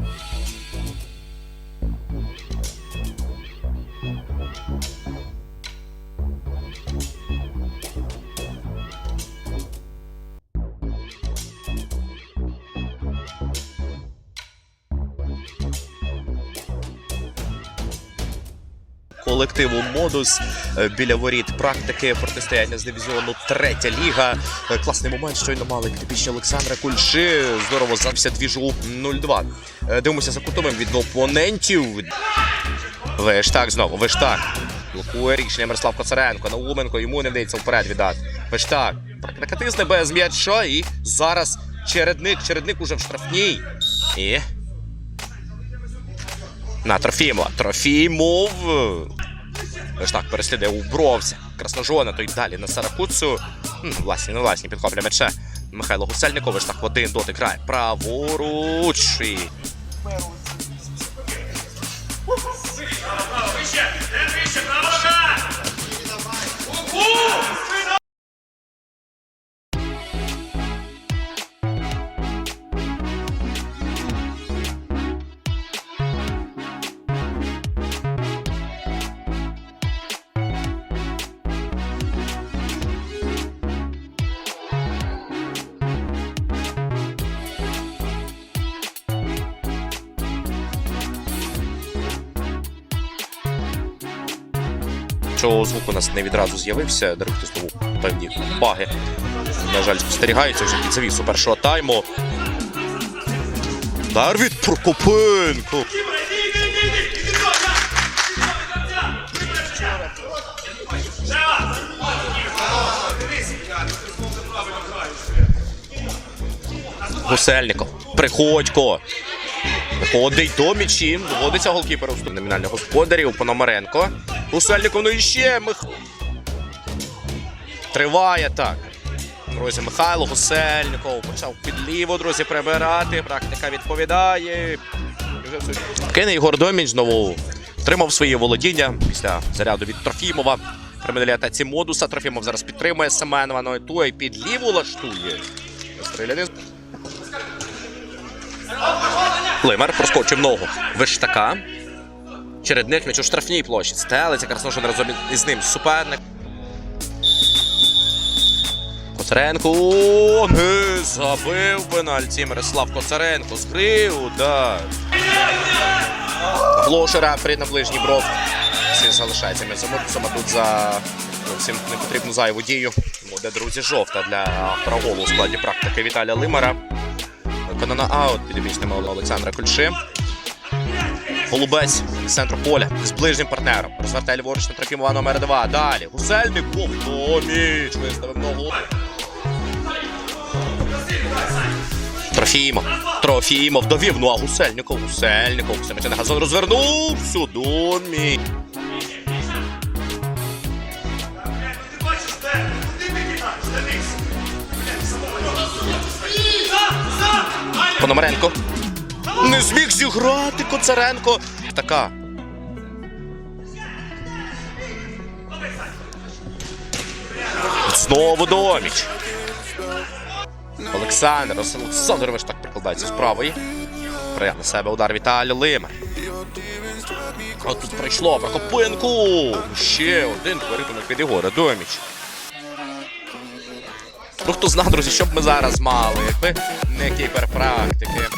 Bye. Колективу Модус е, біля воріт практики протистояння з дивізіону третя ліга. Е, Класний момент, щойно мали підопічні Олександра Кульши. Здорово зався двіжу 0-2. Е, Дивимося за кутовим від опонентів. Виштак знову, Виштак. Блокує рішення Мирослав Коцаренко. Науменко йому не вдається вперед віддати. Виштак. Практика тисне без м'яча і зараз чередник. Чередник уже в штрафній. І. На Трофімова. Трофімов. Виштак переслідує у Бровзя. Красножона, то й далі на Саракуцу. Власні, не власні, підхоплює мече. Михайло Гусельников, Штак в один дотик грає. Праворуч. І Що звук у нас не відразу з'явився, директор знову певні баги. На жаль, спостерігаються вже під завісу першого тайму. Удар від Прокопенко. Гусельников. Приходько. Виходить до м'ячі. Доводиться голкіперу номінальних господарів Пономаренко. Гусельников, ну і ще Мих... Триває так. Друзі, Михайло Гусельников почав під ліво, друзі, прибирати. Практика відповідає. І. Кине Ігор Доміч знову втримав своє володіння після заряду від Трофімова. При медалі модуса Трофімов зараз підтримує Семенова. Ну і той під ліву лаштує. Стріляний. Лимар проскочив ногу Виштака. Чередник м'яч у штрафній площі. Стелиться Красножин разом із ним суперник. Коцаренко не забив пенальті Мирослав Коцаренко. Збрив удар. Глошера при на ближній бров. Всі залишається а тут за зовсім непотрібну зайву дію. Буде, друзі, жовта для автора голу у складі практики Віталія Лимара. Виконана аут підопічними Олександра Кульши. Голубець центру поля з ближнім партнером. Розвертає ліворуч на Трофімова номер 2. Далі. Гусельников. Томіч виставив ногу. Трофімов. Трофімов довів. Ну а Гусельников. Гусельников. На газон розвернув. Сюдомі. Пономаренко. Не зміг зіграти Коцаренко. Така. Знову доміч. Олександр Олександрович так прикладається з правої. Прямо на себе удар Віталій Лимер. От тут прийшло Прокопенку. Ще один порятунок від Ігора Доміч. Ну хто зна, друзі, що б ми зараз мали, якби не кіпер практики.